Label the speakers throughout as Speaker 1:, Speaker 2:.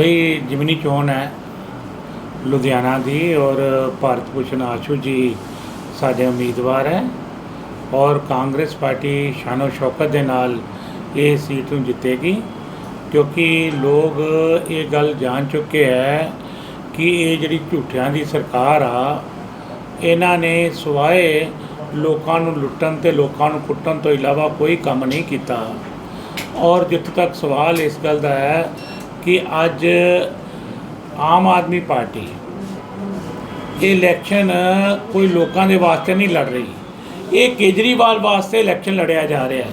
Speaker 1: ਬਈ ਜਿਮਨੀ ਚੋਣ ਹੈ ਲੁਧਿਆਣਾ ਦੀ ਔਰ ਭਾਰਤ ਭੂਸ਼ਣ ਆਸ਼ੂ ਜੀ ਸਾਡੇ ਉਮੀਦਵਾਰ ਹੈ ਔਰ ਕਾਂਗਰਸ ਪਾਰਟੀ ਸ਼ਾਨੋ ਸ਼ੌਕਤ ਦੇ ਨਾਲ ਇਹ ਸੀਟ ਨੂੰ ਜਿੱਤੇਗੀ ਕਿਉਂਕਿ ਲੋਕ ਇਹ ਗੱਲ ਜਾਣ ਚੁੱਕੇ ਹੈ ਕਿ ਇਹ ਜਿਹੜੀ ਝੂਠਿਆਂ ਦੀ ਸਰਕਾਰ ਆ, ਇਹਨਾਂ ਨੇ ਸਵਾਏ ਲੋਕਾਂ ਨੂੰ ਲੁੱਟਣ ਤੇ ਲੋਕਾਂ ਨੂੰ ਕੁੱਟਣ ਤੋਂ ਇਲਾਵਾ ਕੋਈ ਕੰਮ ਨਹੀਂ ਕੀਤਾ। ਔਰ ਜਿੱਥੇ ਤੱਕ ਸਵਾਲ ਇਸ ਗੱਲ ਦਾ ਹੈ ਕਿ ਅੱਜ ਆਮ ਆਦਮੀ ਪਾਰਟੀ ਇਹ ਇਲੈਕਸ਼ਨ ਕੋਈ ਲੋਕਾਂ ਦੇ ਵਾਸਤੇ ਨਹੀਂ ਲੜ ਰਹੀ। ਇਹ ਕੇਜਰੀਵਾਲ ਵਾਸਤੇ ਇਲੈਕਸ਼ਨ ਲੜਿਆ ਜਾ ਰਿਹਾ ਹੈ।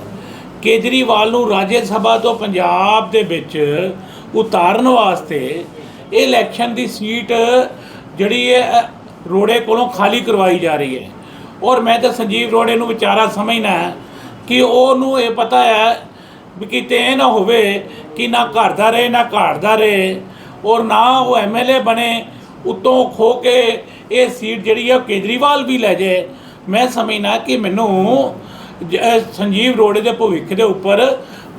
Speaker 1: ਕੇਜਰੀਵਾਲ ਨੂੰ ਰਾਜ ਸਭਾ ਤੋਂ ਪੰਜਾਬ ਦੇ ਵਿੱਚ ਉਤਾਰਨ ਵਾਸਤੇ ਇਹ ਇਲੈਕਸ਼ਨ ਦੀ ਸੀਟ ਜਿਹੜੀ ਹੈ ਰੋੜੇ ਕੋਲੋਂ ਖਾਲੀ ਕਰਵਾਈ ਜਾ ਰਹੀ ਹੈ। ਔਰ ਮੈਂ ਤਾਂ ਸੰਜੀਵ ਰੋੜੇ ਨੂੰ ਵਿਚਾਰਾ ਸਮਝਣਾ ਕਿ ਉਹਨੂੰ ਇਹ ਪਤਾ ਹੈ ਵੀ ਕਿਤੇ ਇਹ ਨਾ ਹੋਵੇ ਕਿ ਨਾ ਘਰ ਦਾ ਰਹੇ, ਨਾ ਘਾਟ ਦਾ ਰਹੇ ਔਰ ਨਾ ਉਹ ਐਮਐਲਏ ਬਣੇ, ਉਤੋਂ ਖੋ ਕੇ ਇਹ ਸੀਟ ਜਿਹੜੀ ਹੈ ਉਹ ਕੇਜਰੀਵਾਲ ਵੀ ਲੈ ਜਾਏ। ਮੈਂ ਸਮਝਣਾ ਕਿ ਮੈਨੂੰ ਸੰਜੀਵ ਰੋੜੇ ਦੇ ਭਵਿੱਖ ਦੇ ਉੱਪਰ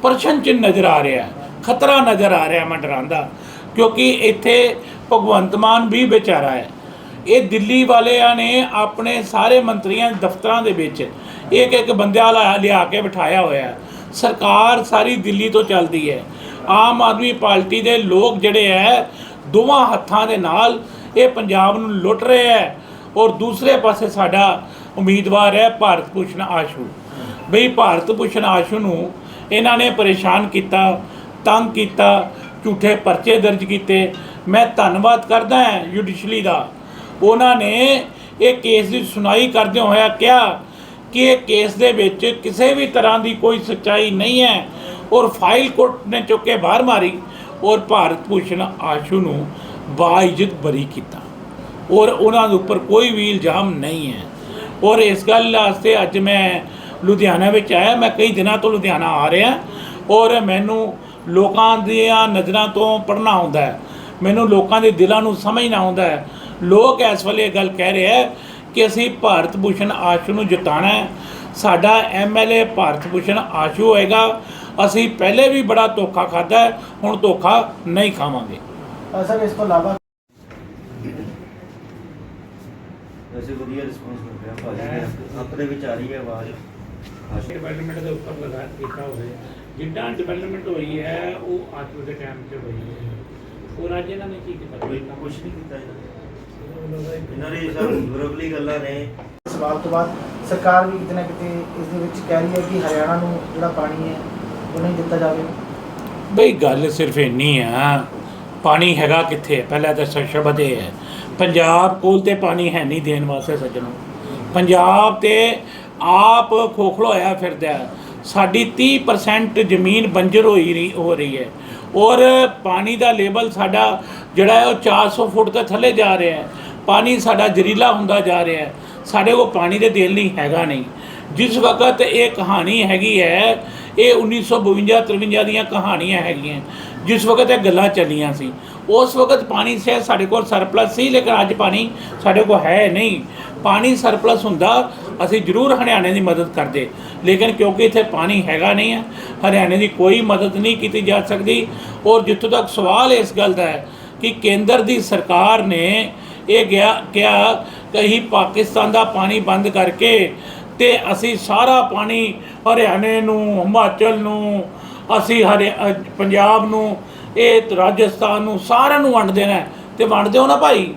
Speaker 1: ਪ੍ਰਸ਼ਨ ਚਿੰਨ੍ਹ ਨਜ਼ਰ ਆ ਰਿਹਾ ਖਤਰਾ ਨਜ਼ਰ ਆ ਰਿਹਾ ਮੈਂ ਡਰਾਂਦਾ ਕਿਉਂਕਿ ਇੱਥੇ ਭਗਵੰਤ ਮਾਨ ਵੀ ਵਿਚਾਰਾ ਹੈ। ਇਹ ਦਿੱਲੀ ਵਾਲਿਆਂ ਨੇ ਆਪਣੇ ਸਾਰੇ ਮੰਤਰੀਆਂ ਦਫ਼ਤਰਾਂ ਦੇ ਵਿੱਚ ਇੱਕ ਇੱਕ ਬੰਦਿਆਂ ਲਾ, ਲਿਆ ਕੇ ਬਿਠਾਇਆ ਹੋਇਆ ਹੈ। ਸਰਕਾਰ ਸਾਰੀ ਦਿੱਲੀ ਤੋਂ ਚੱਲਦੀ ਹੈ। ਆਮ ਆਦਮੀ ਪਾਰਟੀ ਦੇ ਲੋਕ ਜਿਹੜੇ ਹੈ, ਦੋਵਾਂ ਹੱਥਾਂ ਦੇ ਨਾਲ ਇਹ ਪੰਜਾਬ ਨੂੰ ਲੁੱਟ ਰਹੇ ਹੈ ਔਰ ਦੂਸਰੇ ਪਾਸੇ ਸਾਡਾ ਉਮੀਦਵਾਰ ਹੈ ਭਾਰਤ ਭੂਸ਼ਣ ਆਸ਼ੂ। ਬਈ ਭਾਰਤ ਭੂਸ਼ਣ ਆਸ਼ੂ ਨੂੰ ਇਹਨਾਂ ਨੇ ਪਰੇਸ਼ਾਨ ਕੀਤਾ, ਤੰਗ ਕੀਤਾ, ਝੂਠੇ ਪਰਚੇ ਦਰਜ ਕੀਤੇ। ਮੈਂ ਧੰਨਵਾਦ ਕਰਦਾ ਹਾਂ ਜੁਡੀਸ਼ਲੀ ਦਾ। ਉਹਨਾਂ ਨੇ ਇਹ ਕੇਸ ਦੀ ਸੁਣਾਈ ਕਰਦੇ ਹੋਇਆ ਕਿਹਾ ਕਿ ਇਹ ਕੇਸ ਦੇ ਵਿੱਚ ਕਿਸੇ ਵੀ ਤਰ੍ਹਾਂ ਦੀ ਕੋਈ ਸੱਚਾਈ ਨਹੀਂ ਹੈ। ਔਰ ਫਾਈਲ ਕੋਰਟ ਨੇ ਚੁੱਕ ਕੇ ਬਾਹਰ ਮਾਰੀ ਔਰ ਭਾਰਤ ਭੂਸ਼ਣ ਆਸ਼ੂ ਨੂੰ ਬਾਇਜ਼ਤ ਬਰੀ ਕੀਤਾ। ਔਰ ਉਹਨਾਂ ਦੇ ਉੱਪਰ ਕੋਈ ਵੀ ਇਲਜ਼ਾਮ ਨਹੀਂ ਹੈ। ਔਰ ਇਸ ਗੱਲ ਵਾਸਤੇ ਅੱਜ ਮੈਂ ਲੁਧਿਆਣਾ ਵਿੱਚ ਆਇਆ। ਮੈਂ ਕਈ ਦਿਨਾਂ ਤੋਂ ਲੁਧਿਆਣਾ ਆ ਰਿਹਾ। ਔਰ ਮੈਨੂੰ ਲੋਕਾਂ ਦੀਆਂ ਨਜ਼ਰਾਂ ਤੋਂ ਪੜ੍ਹਨਾ ਆਉਂਦਾ ਹੈ। ਮੈਨੂੰ ਲੋਕਾਂ ਦੇ ਦਿਲਾਂ ਨੂੰ ਸਮਝਣਾ ਆਉਂਦਾ ਹੈ। ਲੋਕ ਇਸ ਵੇਲੇ ਇਹ ਗੱਲ ਕਹਿ ਰਹੇ ਹੈ ਕਿ ਅਸੀਂ ਭਾਰਤ ਭੂਸ਼ਣ ਆਸ਼ੂ ਨੂੰ ਜਿਤਾਣਾ ਹੈ। ਸਾਡਾ ਐਮਐਲਏ ਭਾਰਤ ਭੂਸ਼ਣ ਆਸ਼ੂ ਹੋਏਗਾ। ਅਸੀਂ ਪਹਿਲੇ ਵੀ ਬੜਾ ਧੋਖਾ ਖਾਦਾ ਹੈ ਹੁਣ ਧੋਖਾ ਨਹੀਂ ਖਾਵਾਂਗੇ।
Speaker 2: ਸਰ ਇਸ ਤੋਂ ਇਲਾਵਾ
Speaker 3: ਵੈਸੇ ਵਧੀਆ ਰਿਸਪੌਂਸ ਮਿਲ ਰਿਹਾ ਭਾਜੀ ਦਾ। ਆਪਣੇ ਵਿੱਚ ਆ ਰਹੀ ਹੈ ਆਵਾਜ਼
Speaker 1: ਡਿਵੈਲਪਮੈਂਟ ਦੇ ਉੱਪਰ ਲਗਾ ਕੀਤਾ ਹੋਵੇ। ਜਿੱਦਾਂ ਡਿਵੈਲਪਮੈਂਟ ਹੋਈ ਹੈ ਉਹ ਅੱਜ ਦੇ ਟਾਈਮ 'ਚ ਹੋਈ ਹੈ। ਉਹ ਅੱਜ ਇਹਨਾਂ ਨੇ ਕੀ ਕੀਤਾ?
Speaker 3: ਕੋਈ ਕੁਝ ਨਹੀਂ ਕੀਤਾ ਇਹਨਾਂ ਨੇ। ਇਹਨਾਂ ਦੀ ਸਭ ਬੁਰਗਲੀ ਗੱਲਾਂ ਨੇ।
Speaker 2: ਸਵਾਲ ਤੋਂ ਬਾਅਦ ਸਰਕਾਰ ਵੀ ਕਿਤੇ ਨਾ ਕਿਤੇ ਇਸ ਦੇ ਵਿੱਚ ਕਹਿ ਰਹੀ ਹੈ ਕਿ ਹਰਿਆਣਾ ਨੂੰ ਜਿਹੜਾ ਪਾਣੀ ਹੈ ਉਹ ਨਹੀਂ ਦਿੱਤਾ ਜਾਵੇ।
Speaker 1: ਬਈ ਗੱਲ ਸਿਰਫ ਇੰਨੀ ਆ ਪਾਣੀ ਹੈਗਾ ਕਿੱਥੇ ਪਹਿਲਾਂ ਤਾਂ ਸ਼ਬਦ ਇਹ ਹੈ ਪੰਜਾਬ ਕੋਲ ਤੇ ਪਾਣੀ ਹੈ ਨਹੀਂ ਦੇਣ ਵਾਸਤੇ ਸੱਜਣੋ। ਪੰਜਾਬ ਤੇ ਆਪ ਖੋਖਲਾ ਹੋਇਆ ਫਿਰਦਾ। ਸਾਡੀ 30% ਜ਼ਮੀਨ ਬੰਜਰ ਹੋਈ ਰਹੀ ਹੋ ਰਹੀ ਹੈ। ਔਰ ਪਾਣੀ ਦਾ ਲੈਵਲ ਸਾਡਾ ਜਿਹੜਾ ਹੈ ਉਹ 400 ਫੁੱਟ ਤੋਂ ਥੱਲੇ ਜਾ ਰਿਹਾ ਹੈ। ਪਾਣੀ ਸਾਡਾ ਜ਼ਰੀਲਾ ਹੁੰਦਾ ਜਾ ਰਿਹਾ ਹੈ। ਸਾਡੇ ਕੋਲ ਪਾਣੀ ਦੇ ਦਿਲ ਲਈ ਹੈਗਾ ਨਹੀਂ। ਜਿਸ ਵਕਤ ਇਹ ਕਹਾਣੀ ਹੈਗੀ ਹੈ, ਇਹ 1952 53 ਦੀਆਂ ਕਹਾਣੀਆਂ ਹੈਗੀਆਂ। ਜਿਸ ਵਕਤ ਇਹ ਗੱਲਾਂ ਚੱਲੀਆਂ ਸੀ। ਉਸ ਵਕਤ ਪਾਣੀ ਸੇ, ਸਾਡੇ ਕੋਲ ਸਰਪਲਸ ਸੀ, ਲੇਕਿਨ ਅੱਜ ਪਾਣੀ ਸਾਡੇ ਕੋਲ ਹੈ ਨਹੀਂ। ਪਾਣੀ ਸਰਪਲਸ ਹੁੰਦਾ, ਅਸੀਂ ਜ਼ਰੂਰ ਹਰਿਆਣੇ ਦੀ ਮਦਦ ਕਰਦੇ। ਲੇਕਿਨ ਕਿਉਂਕਿ ਇੱਥੇ ਪਾਣੀ ਹੈਗਾ ਨਹੀਂ ਹੈ, ਹਰਿਆਣੇ ਦੀ ਕੋਈ ਮਦਦ ਨਹੀਂ ਕੀਤੀ ਜਾ ਸਕਦੀ। ਔਰ ਜਿੱਥੋਂ ਤੱਕ ਸਵਾਲ ਇਸ ਗੱਲ ਦਾ ਹੈ ਕਿ ਕੇਂਦਰ ਦੀ ਸਰਕਾਰ ਨੇ ਇਹ ਗਿਆ, ਕਿਹਾ ਕਿ ਅਸੀਂ ਪਾਕਿਸਤਾਨ ਦਾ ਪਾਣੀ ਬੰਦ ਕਰਕੇ ਤੇ ਅਸੀਂ ਸਾਰਾ ਪਾਣੀ ਹਰਿਆਣੇ ਨੂੰ, ਹਿਮਾਚਲ ਨੂੰ, ਅਸੀਂ ਹਰਿ ਪੰਜਾਬ ਨੂੰ, ਇਹ ਰਾਜਸਥਾਨ ਨੂੰ ਸਾਰਿਆਂ ਨੂੰ ਵੰਡ ਦੇਣਾ ਹੈ। ਤੇ ਵੰਡ ਦਿਓ ਨਾ ਭਾਈ?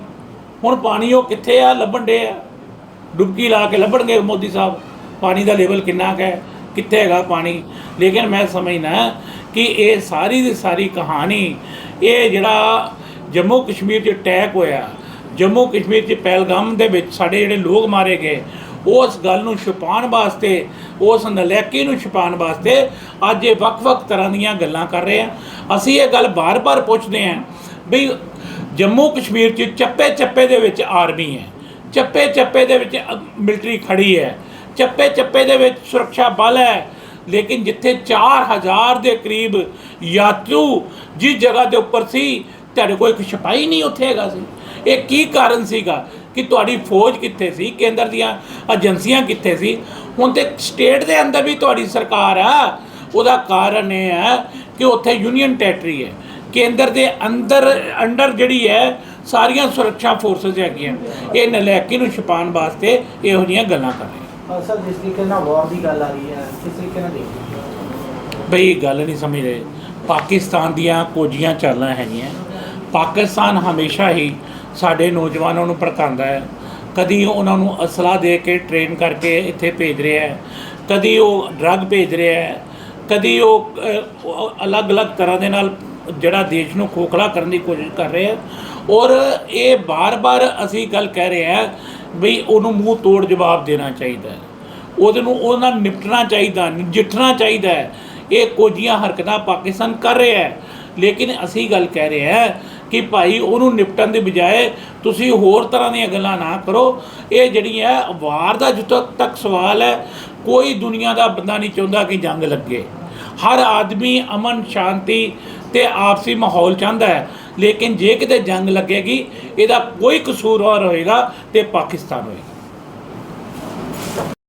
Speaker 1: ਹੁਣ ਪਾਣੀ ਉਹ ਕਿੱਥੇ ਆ? ਲੱਭਣ ਡੇ ਆ ਡੁਬਕੀ ਲਾ ਕੇ ਲੱਭਣਗੇ ਮੋਦੀ ਸਾਹਿਬ। ਪਾਣੀ ਦਾ ਲੈਵਲ ਕਿੰਨਾ ਕੁ ਹੈ? ਕਿੱਥੇ ਹੈਗਾ ਪਾਣੀ? ਲੇਕਿਨ ਮੈਂ ਸਮਝਣਾ ਕਿ ਇਹ ਸਾਰੀ ਦੀ ਸਾਰੀ ਕਹਾਣੀ, ਇਹ ਜਿਹੜਾ ਜੰਮੂ ਕਸ਼ਮੀਰ 'ਚ ਅਟੈਕ ਹੋਇਆ ਜੰਮੂ ਕਸ਼ਮੀਰ 'ਚ ਪਹਿਲਗਾਮ ਦੇ ਵਿੱਚ ਸਾਡੇ ਜਿਹੜੇ ਲੋਕ ਮਾਰੇ ਗਏ ਉਸ ਗੱਲ ਨੂੰ ਛੁਪਾਉਣ ਵਾਸਤੇ, ਉਸ ਨਲੈਕੀ ਨੂੰ ਛੁਪਾਉਣ ਵਾਸਤੇ ਅੱਜ ਇਹ ਵੱਖ-ਵੱਖ ਤਰ੍ਹਾਂ ਦੀਆਂ ਗੱਲਾਂ ਕਰ ਰਹੇ ਆ। ਅਸੀਂ ਇਹ ਗੱਲ ਬਾਰ-ਬਾਰ ਪੁੱਛਦੇ ਆਂ ਵੀ ਜੰਮੂ ਕਸ਼ਮੀਰ 'ਚ ਚੱਪੇ-ਚੱਪੇ ਦੇ ਵਿੱਚ ਆਰਮੀ ਹੈ, ਚੱਪੇ-ਚੱਪੇ ਦੇ ਵਿੱਚ ਮਿਲਟਰੀ ਖੜੀ ਹੈ, ਚੱਪੇ-ਚੱਪੇ ਦੇ ਵਿੱਚ ਸੁਰੱਖਿਆ ਬਲ ਹੈ, ਲੇਕਿਨ ਜਿੱਥੇ 4000 ਦੇ ਕਰੀਬ ਯਾਤਰੂ ਜਿਸ ਜਗ੍ਹਾ ਦੇ ਉੱਪਰ ਸੀ, ਤੁਹਾਡੇ ਕੋਲ ਇੱਕ ਛਪਾਈ ਨਹੀਂ ਉੱਥੇ ਹੈਗਾ ਸੀ। ਇਹ ਕੀ ਕਾਰਨ ਸੀਗਾ ਕਿ ਤੁਹਾਡੀ ਫੌਜ ਕਿੱਥੇ ਸੀ ਕੇਂਦਰ ਦੀਆਂ ਏਜੰਸੀਆਂ ਕਿੱਥੇ ਸੀ? ਹੁਣ ਤੇ ਸਟੇਟ ਦੇ ਅੰਦਰ ਵੀ ਤੁਹਾਡੀ ਸਰਕਾਰ ਆ। ਉਹਦਾ ਕਾਰਨ ਇਹ ਹੈ ਕਿ ਉੱਥੇ ਯੂਨੀਅਨ ਟੈਰੀਟਰੀ ਹੈ। ਕੇਂਦਰ ਦੇ ਅੰਦਰ ਅੰਡਰ ਜਿਹੜੀ ਹੈ ਸਾਰੀਆਂ ਸੁਰੱਖਿਆ ਫੋਰਸਸ ਹੈਗੀਆਂ। ਇਹ ਨਲਾਇਕੀ ਨੂੰ ਛੁਪਾਉਣ ਵਾਸਤੇ ਇਹੋ ਜਿਹੀਆਂ ਗੱਲਾਂ ਕਰ ਰਹੇ
Speaker 2: ਸਰ ਜਿਸ ਤਰੀਕੇ ਨਾਲ ਵਾਰ ਦੀ ਗੱਲ ਆ ਰਹੀ ਹੈ ਕਿਸ ਤਰੀਕੇ ਨਾਲ ਦੇਖਦੇ ਹੋ?
Speaker 1: ਬਈ ਗੱਲ ਨਹੀਂ ਸਮਝ ਰਹੇ। ਪਾਕਿਸਤਾਨ ਦੀਆਂ ਕੋਝੀਆਂ ਚਾਲਾਂ ਹੈਗੀਆਂ। ਪਾਕਿਸਤਾਨ ਹਮੇਸ਼ਾ ਹੀ ਸਾਡੇ ਨੌਜਵਾਨਾਂ ਨੂੰ ਭੜਕਾਉਂਦਾ ਹੈ। ਕਦੀ ਉਹਨਾਂ ਨੂੰ ਅਸਲਾ ਦੇ ਕੇ ਟ੍ਰੇਨ ਕਰਕੇ ਇੱਥੇ ਭੇਜ ਰਿਹਾ ਹੈ। ਕਦੀ ਉਹ ਡਰੱਗ ਭੇਜ ਰਿਹਾ ਹੈ। ਕਦੀ ਉਹ ਅਲੱਗ-ਅਲੱਗ ਤਰ੍ਹਾਂ ਦੇ ਨਾਲ ਜਿਹੜਾ ਦੇਸ਼ ਨੂੰ ਖੋਖਲਾ ਕਰਨ ਦੀ ਕੋਸ਼ਿਸ਼ ਕਰ ਰਿਹਾ ਹੈ। ਔਰ ਇਹ ਬਾਰ-ਬਾਰ ਅਸੀਂ ਗੱਲ ਕਹਿ ਰਹੇ ਹਾਂ ਵੀ ਉਹਨੂੰ ਮੂੰਹ ਤੋੜ ਜਵਾਬ ਦੇਣਾ ਚਾਹੀਦਾ ਹੈ। ਉਹਦੇ ਨੂੰ ਉਹਨਾਂ ਨਾਲ ਨਿਪਟਣਾ ਚਾਹੀਦਾ, ਨਜਿੱਠਣਾ ਚਾਹੀਦਾ ਹੈ। ਇਹ ਕੋਝੀਆਂ ਹਰਕਤਾਂ ਪਾਕਿਸਤਾਨ ਕਰ ਰਿਹਾ ਹੈ। ਲੇਕਿਨ ਅਸੀਂ ਗੱਲ ਕਹਿ ਰਹੇ ਹਾਂ ਕਿ ਭਾਈ ਉਹਨੂੰ ਨਿਪਟਣ ਦੀ ਬਜਾਏ ਤੁਸੀਂ ਹੋਰ ਤਰ੍ਹਾਂ ਦੀਆਂ ਗੱਲਾਂ ਨਾ ਕਰੋ। ਇਹ ਜਿਹੜੀ ਹੈ ਵਾਰ ਦਾ ਜਿੱਥੋਂ ਤੱਕ ਸਵਾਲ ਹੈ। ਕੋਈ ਦੁਨੀਆ ਦਾ ਬੰਦਾ ਨਹੀਂ ਚਾਹੁੰਦਾ ਕਿ ਜੰਗ ਲੱਗੇ। ਹਰ ਆਦਮੀ ਅਮਨ, ਸ਼ਾਂਤੀ ਤੇ ਆਪਸੀ ਮਾਹੌਲ ਚਾਹੁੰਦਾ ਹੈ। ਲੇਕਿਨ ਜੇ ਕਿਤੇ ਜੰਗ ਲੱਗੇਗੀ, ਇਹਦਾ ਕੋਈ ਕਸੂਰਵਾਰ ਹੋਏਗਾ ਤੇ ਪਾਕਿਸਤਾਨ ਹੋਏਗਾ।